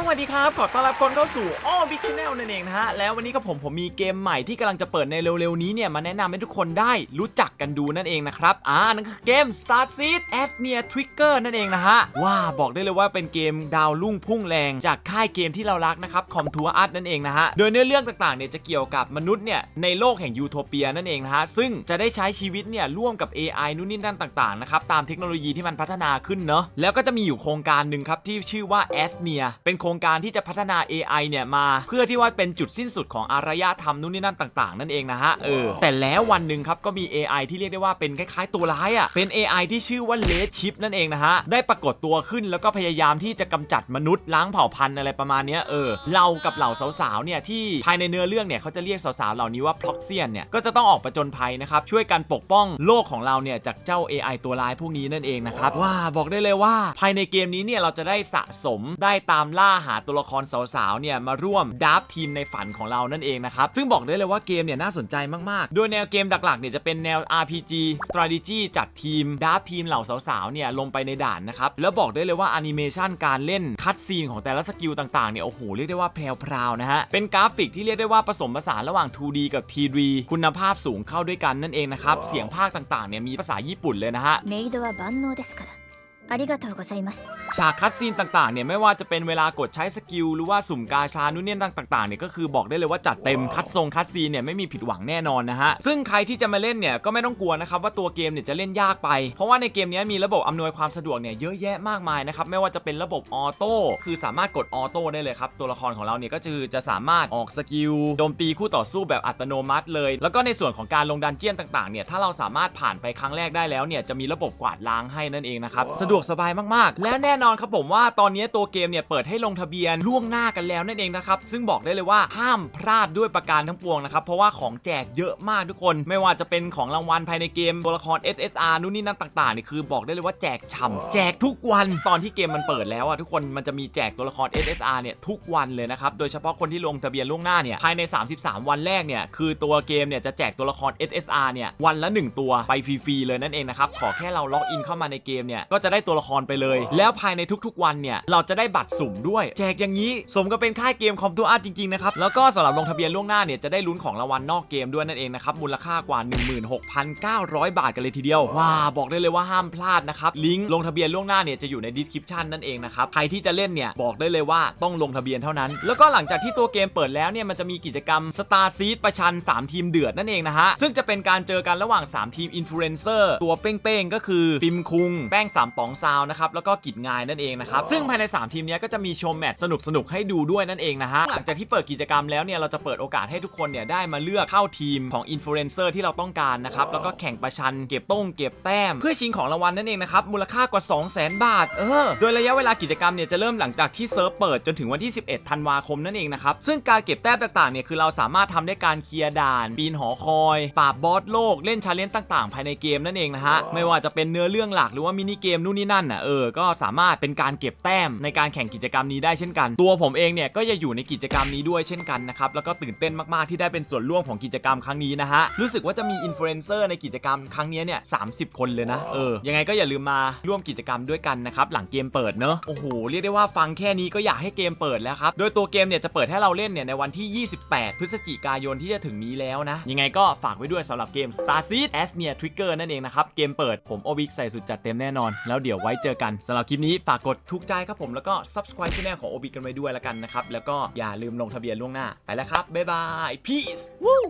สวัสดีครับ ขอต้อนรับคนเข้าสู่อ้อบิ๊กชาแนลนั่นเองนะฮะ แล้ววันนี้กับผมผมมีเกมใหม่ที่กำลังจะเปิดในเร็วๆนี้เนี่ยมาแนะนำให้ทุกคนได้รู้จักกันดูนั่นเองนะครับ อ่า นั่นคือเกม Star Seed as Near Trigger นั่นเองนะฮะ ว้า บอกได้เลยว่าเป็นเกมดาวรุ่งพุ่งแรงจากค่ายเกมที่เรารักนะครับคอมทัวอาร์ตนั่นเองนะฮะ โดยเนื้อเรื่องต่างๆเนี่ยจะเกี่ยวกับมนุษย์เนี่ยในโลกแห่งยูโทเปียนั่นเองนะฮะ ซึ่งจะได้ใช้ชีวิตเนี่ยร่วมกับ AI นู่นนี่นั่นต่างๆนะครับตามเทคโนโลยีที่มันพัฒนาขึ้นเนาะ แล้วก็จะมีอยู่โครงการหนึ่งครับที่ชื่อว่า a s n e a เป็นโครงการที่จะพัฒนา AI เนี่ยมา เพื่อที่ว่าเป็นจุดสิ้นสุดของอารยธรรมนู่นนี่นั่นต่าง ๆ นั่นเองนะฮะเออแต่แล้ววันหนึ่งครับก็มี AI ที่เรียกได้ว่าเป็นคล้ายๆตัวร้ายอะ่ะเป็น AI ที่ชื่อว่าเลดชิปนั่นเองนะฮะได้ปรากฏตัวขึ้นแล้วก็พยายามที่จะกำจัดมนุษย์ล้างเผ่าพันธุ์อะไรประมาณเนี้ยเออเรากับเหล่าสาวๆเนี่ยที่ภายในเนื้อเรื่องเนี่ยเขาจะเรียกสาวๆเหล่านี้ว่าพล็อกเซียนเนี่ยก็จะต้องออกประจนภัยนะครับช่วยกันปกป้องโลกของเราเนี่ยจากเจ้า AI ตัวร้ายพวกนี้นั่นเองนะครับว้าบอกได้เลยว่าภายในเกมนี้เนี่ยเราจะได้สะสมได้ตามล่าหาตัวละครสาวๆเนี่ยมาร่วมดับทีมในฝันของเรานั่นเองนะครับซึ่งบอกได้เลยว่าเกมเนี่ยน่าสนใจมากๆ โดยแนวเกมหลักๆเนี่ยจะเป็นแนว RPG strategy จัดทีมดับทีมเหล่าสาวๆเนี่ยลงไปในด่านนะครับแล้วบอกได้เลยว่าแอนิเมชันการเล่นคัดซีนของแต่ละสกิลต่างๆเนี่ยโอ้โหเรียกได้ว่าแพรวๆนะฮะเป็นกราฟิกที่เรียกได้ว่าผสมผสานระหว่าง 2D กับ 3D คุณภาพสูงเข้าด้วยกันนั่นเองนะครับเสียงภาคต่างๆเนี่ยมีภาษาญี่ปุ่นเลยนะฮะ メイドは万能ですからありがとうございます ฉากคัดซีนต่างๆ เนี่ยไม่ว่าจะเป็นเวลากดใช้สกิลหรือว่าสุ่มกาชานู่นนี่นั่นต่างๆ เนี่ยก็คือบอกได้เลยว่าจัดเต็มคัดทรงคัดซีนเนี่ยไม่มีผิดหวังแน่นอนนะฮะ ซึ่งใครที่จะมาเล่นเนี่ยก็ไม่ต้องกลัวนะครับว่าตัวเกมเนี่ยจะเล่นยากไป เพราะว่าในเกมนี้มีระบบอำนวยความสะดวกเนี่ยเยอะแยะมากมายนะครับไม่ว่าจะเป็นระบบออโต้คือสามารถกดออโต้ได้เลยครับตัวละครของเราเนี่ยก็คือจะสามารถออกสกิลโจมตีคู่ต่อสู้แบบอัตโนมัติเลย แล้วก็ในส่วนของการลงดันเจียนต่างๆ เนี่ยถ้าเราสามารถผ่านไปครั้งแรกได้แล้วเนี่ยจะมีระบบกวาดล้างให้นั่นเองนะครับสะด วกสบายมากๆ และแน่นอนครับผมว่าตอนนี้ตัวเกมเนี่ยเปิดให้ลงทะเบียนล่วงหน้ากันแล้วนั่นเองนะครับ ซึ่งบอกได้เลยว่าห้ามพลาดด้วยประการทั้งปวงนะครับ เพราะว่าของแจกเยอะมากทุกคน ไม่ว่าจะเป็นของรางวัลภายในเกมตัวละคร SSR นู่นนี่นั่นต่างๆนี่คือบอกได้เลยว่าแจกฉ่ำแจกทุกวันตอนที่เกมมันเปิดแล้วอะทุกคนมันจะมีแจกตัวละคร SSR เนี่ยทุกวันเลยนะครับโดยเฉพาะคนที่ลงทะเบียนล่วงหน้าเนี่ยภายใน 33 วันแรกเนี่ยคือตัวเกมเนี่ยจะแจกตัวละคร SSR เนี่ยวันละ 1 ตัวไปฟรีๆเลยนั่นเองนะครับขอแค่เราล็อกอินเข้ามาในเกมเนี่ยก็จะได้ตัวละครไปเลย แล้วภายในทุกๆ วันเนี่ยเราจะได้บัตรสุ่มด้วย แจกอย่างนี้สมกับเป็นค่ายเกมคอมทัวอาร์จริงๆนะครับแล้วก็สำหรับลงทะเบียนล่วงหน้าเนี่ยจะได้ลุ้นของรางวัลนอกเกมด้วยนั่นเองนะครับมูลค่ากว่า 16,900 บาทกันเลยทีเดียวว้าบอกได้เลยว่าห้ามพลาดนะครับลิงก์ลงทะเบียนล่วงหน้าเนี่ยจะอยู่ในดีสคริปชันนั่นเองนะครับใครที่จะเล่นเนี่ยบอกได้เลยว่าต้องลงทะเบียนเท่านั้น แล้วก็หลังจากที่ตัวเกมเปิดแล้วเนี่ยมันจะมีกิจกรรม Star Seed ประชัน 3 ทีมเดือดนั่นเองนะฮะซึ่งจะเป็นการเจอกันระหว่าง 3 ทีมอินฟลูเอนเซอร์ตัวเป้งๆก็คือติมคุง แป้งสามป๋องซาวนะครับแล้วก็กิจงายนั่นเองนะครับซึ่งภายใน 3 ทีมเนี้ยก็จะมีโชว์แมตช์สนุกๆให้ดูด้วยนั่นเองนะฮะหลังจากที่เปิดกิจกรรมแล้วเนี่ยเราจะเปิดโอกาสให้ทุกคนเนี่ยได้มาเลือกเข้าทีมของอินฟลูเอนเซอร์ที่เราต้องการนะครับแล้วก็แข่งประชันเก็บต้งเก็บแต้ม เพื่อชิงของรางวัลนั่นเองนะครับมูลค่ากว่า 2 0 0 0 0 0 บาทเออโดยระยะเวลากิจกรรมเนี่ยจะเริ่มหลังจากที่เซิร์ฟเปิดจนถึงวันที่ 11 ธันวาคมนั่นเองนะครับซึ่งการเก็บแต้มต่างๆเนี่ยคือเราสามารถทำได้การเคลียร์ด่าน ปีนหอคอย ปราบบอสโลกเล่นชาเลนจ์ต่างๆ ภายในเกมนั่นเองนะฮะไม่ว่าจะเป็นเนื้อเรื่องหลักหรือว่ามินิเกมนู่นนี่นั่นน่ะเออก็สามารถเป็นการเก็บแต้มในการแข่งกิจกรรมนี้ได้เช่นกัน ตัวผมเองเนี่ยก็จะอยู่ในกิจกรรมนี้ด้วยเช่นกันนะครับแล้วก็ตื่นเต้นมากๆที่ได้เป็นส่วนร่วมของกิจกรรมครั้งนี้นะฮะรู้สึกว่าจะมีอินฟลูเอนเซอร์ในกิจกรรมครั้งนี้เนี่ย30คนเลยนะเออยังไงก็อย่าลืมมาร่วมกิจกรรมด้วยกันนะครับหลังเกมเปิดเนอะโอ้โหเรียกได้ว่าฟังแค่นี้ก็อยากให้เกมเปิดแล้วครับโดยตัวเกมเนี่ยจะเปิดให้เราเล่นเนี่ยในวันที่ 28 พฤศจิกายนที่จะถึงนี้แล้วนะยังไงก็ฝากไว้ด้วยสำหรับเกม Star Seed as Near Trigger นั่นเองนะครับเกมเปิดผมโอบิกใส่สุดจัดเต็มแน่นอนแล้วเดี๋ยวไว้เจอกันสำหรับคลิปนี้ฝากกดถูกใจครับผมแล้วก็ subscribe ช่องของโอบิกกันไว้ด้วยแล้วกันนะครับแล้วก็อย่าลืมลงทะเบียนล่วงหน้าไปแล้วครับบ๊ายบาย peace Woo